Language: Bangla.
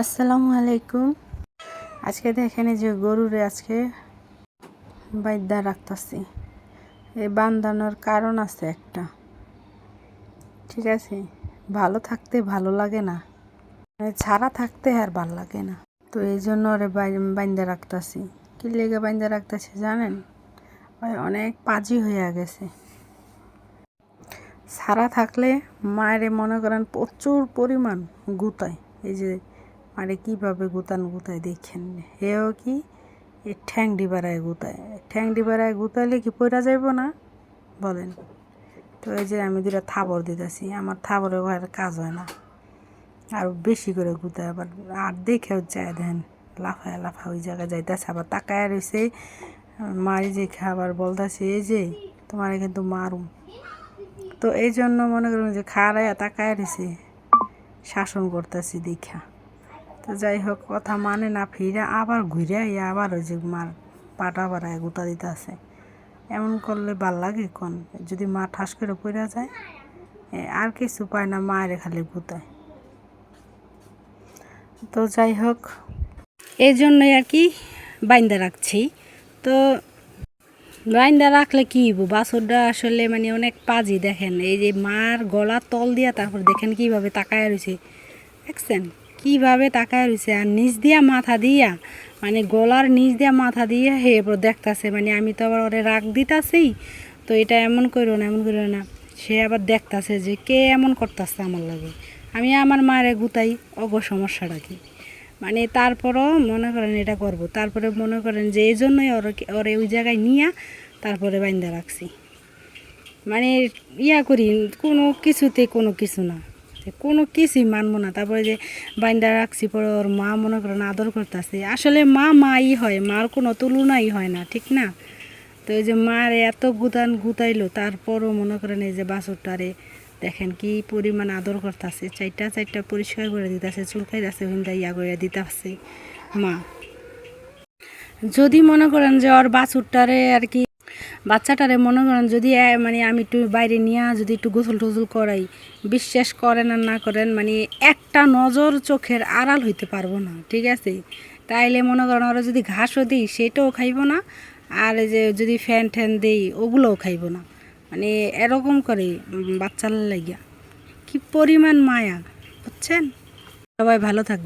আসসালামু আলাইকুম। আজকে দেখেন যে গরুরে আজকে বাইদ্যা রাখতেছি। এই বান্ধানোর কারণ আছে একটা। ঠিক আছে? ভালো থাকতে ভালো লাগে না। মানে ছাড়া থাকতে আর ভালো লাগে না। তো এই জন্য ওরে বাইন্দা রাখতেছি। কি লেগে বাইন্দা রাখতেছি জানেন? অনেক পাজি হয়ে গেছে। সারা থাকলে মায়ের মনে করেন প্রচুর পরিমাণ গুতায়। এই যে মারে কীভাবে গুতান গুতায় দেখেন? হেও কি? এ ঠ্যাং ডিবারায় গুতায়। ঠ্যাং ডিবারায় গুতাইলে কি পড়া যাইব না? বলেন। তো এই যে আমি দুটা থাবর দিতেছি, আমার থাবরে ঘরের কাজ হয় না। আর বেশি করে গুতায় আবার, আর দেখেও যায় দেন, লাফায় লাফা ওই জায়গায় যাইতেছে, আবার তাকায় রয়েছে মারি যে খাবার বলতেছে, এই যে, তোমার কিন্তু মারুম। তো এই জন্য মনে করুন যে খাড়ায় তাকায় রয়েছে শাসন করতেছি দেখা। তো যাই হোক কথা মানে না ফিরে আবার ঘুরে আইয়া আবার ওই যে মার পাটা বাড়ায় গোতা দিতে আছে এমন করলে ভালো লাগে কোন? যদি মা ঠাস করে পড়া যায় আর কিছু পায় না মায়ের খালি গুতায়। তো যাই হোক এই জন্যই আর কি বাইন্দা রাখছি। তো বাইন্দা রাখলে কি বাছরটা আসলে মানে অনেক পাজি দেখেন। এই যে মার গলা তল দিয়া তারপর দেখেন কীভাবে তাকায় রয়েছে দেখছেন? কীভাবে তাকায় রয়েছে আর নিচ দিয়া মাথা দিয়া মানে গলার নিচ দিয়া মাথা দিয়া হে এরপর দেখতাছে মানে আমি তো আবার ওরে রাগ দিতাছি, তো এটা এমন করো না, এমন করো না। সে আবার দেখতাছে যে কে এমন করতেছে আমার লাগে। আমি আমার মায়ের গুতাই, অগ সমস্যাটা কি? মানে তারপরও মনে করেন এটা করব, তারপরে মনে করেন যে এই জন্যই ওর ওরে ওই জায়গায় নিয়ে তারপরে বাইন্দা রাখছি। মানে ইয়া করি, কোনো কিছুতে কোনো কিছু না। যে কোনো কিছুই মানবো না। তারপরে যে বাইন্দা রাখছি, পরে ওর মা মনে করেন আদর করতেছে। আসলে মা মাই হয়, মার কোনো তুলনাই হয় না, ঠিক না? তো এই যে মার এত গুতান গুতাইলো, তারপরও মনে করেন এই যে বাছরটারে দেখেন কি পরিমাণ আদর করতেছে। চারটা চারটা পরিষ্কার করে দিতেছে চুলকাই যাচ্ছে হিন্দা ইয়া করে দিতেছে মা। যদি মনে করেন যে ওর বাছুরটারে আর কি বাচ্চাটারে মনে করেন যদি মানে আমি একটু বাইরে নিয়ে যদি একটু গোসল টোসল করাই, বিশ্বাস করেন আর না করেন মানে একটা নজর চোখের আড়াল হইতে পারব না, ঠিক আছে? তাইলে মনে করেন ওরা যদি ঘাসও দিই, সেটাও খাইবো না, আর যে যদি ফ্যান ট্যান দিই, ওগুলোও খাইবো না। মানে এরকম করে বাচ্চার লাগিয়া। কি পরিমাণ মায়া, বুঝছেন? সবাই ভালো থাকবে